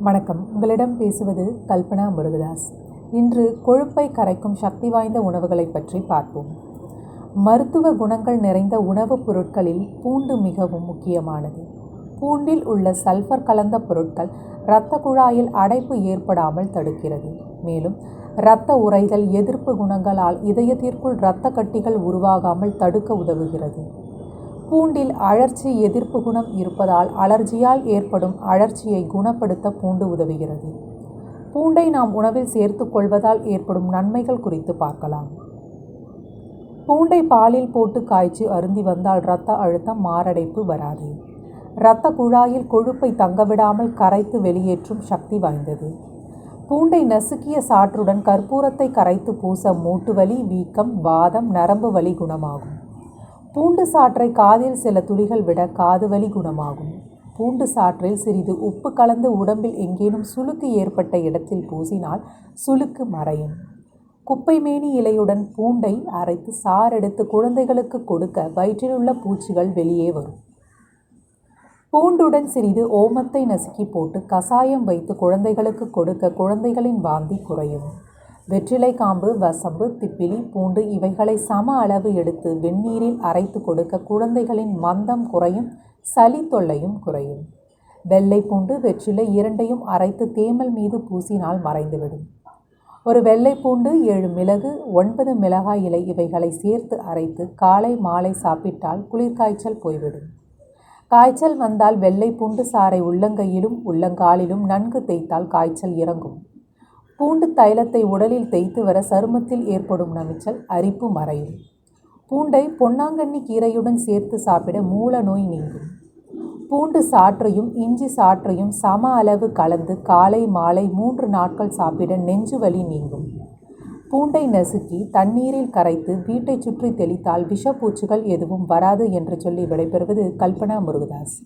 வணக்கம். உங்களிடம் பேசுவது கல்பனா முருகதாஸ். இன்று கொழுப்பை கரைக்கும் சக்தி வாய்ந்த உணவுகளை பற்றி பார்ப்போம். மருத்துவ குணங்கள் நிறைந்த உணவுப் பொருட்களில் பூண்டு மிகவும் முக்கியமானது. பூண்டில் உள்ள சல்ஃபர் கலந்த பொருட்கள் இரத்த குழாயில் அடைப்பு ஏற்படாமல் தடுக்கிறது. மேலும் இரத்த உறைதல் எதிர்ப்பு குணங்களால் இதயத்திற்குள் இரத்த கட்டிகள் உருவாகாமல் தடுக்க உதவுகிறது. பூண்டில் அழற்சி எதிர்ப்பு குணம் இருப்பதால் அலர்ஜியால் ஏற்படும் அழற்சியை குணப்படுத்த பூண்டு உதவுகிறது. பூண்டை நாம் உணவில் சேர்த்து கொள்வதால் ஏற்படும் நன்மைகள் குறித்து பார்க்கலாம். பூண்டை பாலில் போட்டு காய்ச்சி அருந்தி வந்தால் இரத்த அழுத்தம் மாரடைப்பு வராது. இரத்த குழாயில் கொழுப்பை தங்கவிடாமல் கரைத்து வெளியேற்றும் சக்தி வாய்ந்தது. பூண்டை நசுக்கிய சாற்றுடன் கற்பூரத்தை கரைத்து பூச மூட்டுவலி வீக்கம் வாதம் நரம்பு வலி குணமாகும். பூண்டு சாற்றை காதில் சில துளிகள் விட காது வலி குணமாகும். பூண்டு சாற்றில் சிறிது உப்பு கலந்து உடம்பில் எங்கேனும் சுளுக்கு ஏற்பட்ட இடத்தில் பூசினால் சுளுக்கு மறையும். குப்பைமேனி இலையுடன் பூண்டை அரைத்து சாரெடுத்து குழந்தைகளுக்கு கொடுக்க வயிற்றிலுள்ள பூச்சிகள் வெளியே வரும். பூண்டுடன் சிறிது ஓமத்தை நசுக்கி போட்டு கசாயம் வைத்து குழந்தைகளுக்கு கொடுக்க குழந்தைகளின் வாந்தி குறையும். வெற்றிலை காம்பு வசம்பு திப்பிலி பூண்டு இவைகளை சம அளவு எடுத்து வெந்நீரில் அரைத்து கொடுக்க குழந்தைகளின் மந்தம் குறையும் சளி தொல்லையும் குறையும். வெள்ளை பூண்டு வெற்றிலை இரண்டையும் அரைத்து தேமல் மீது பூசினால் மறைந்துவிடும். ஒரு வெள்ளை பூண்டு ஏழு மிளகு ஒன்பது மிளகாய் இலை இவைகளை சேர்த்து அரைத்து காலை மாலை சாப்பிட்டால் குளிர்காய்ச்சல் போய்விடும். காய்ச்சல் வந்தால் வெள்ளை பூண்டு சாறை உள்ளங்கையிலும் உள்ளங்காலிலும் நன்கு தேய்த்தால் காய்ச்சல் இறங்கும். பூண்டு தைலத்தை உடலில் தேய்த்து வர சருமத்தில் ஏற்படும் நமிச்சல் அரிப்பு மறையும் பூண்டை பொன்னாங்கண்ணி கீரையுடன் சேர்த்து சாப்பிட மூல நோய் நீங்கும். பூண்டு சாற்றையும் இஞ்சி சாற்றையும் சம அளவு கலந்து காலை மாலை மூன்று நாட்கள் சாப்பிட நெஞ்சு வலி நீங்கும். பூண்டை நசுக்கி தண்ணீரில் கரைத்து வீட்டை சுற்றி தெளித்தால் விஷப்பூச்சிகள் எதுவும் வராது என்று சொல்லி விடைபெறுவது கல்பனா முருகதாஸ்.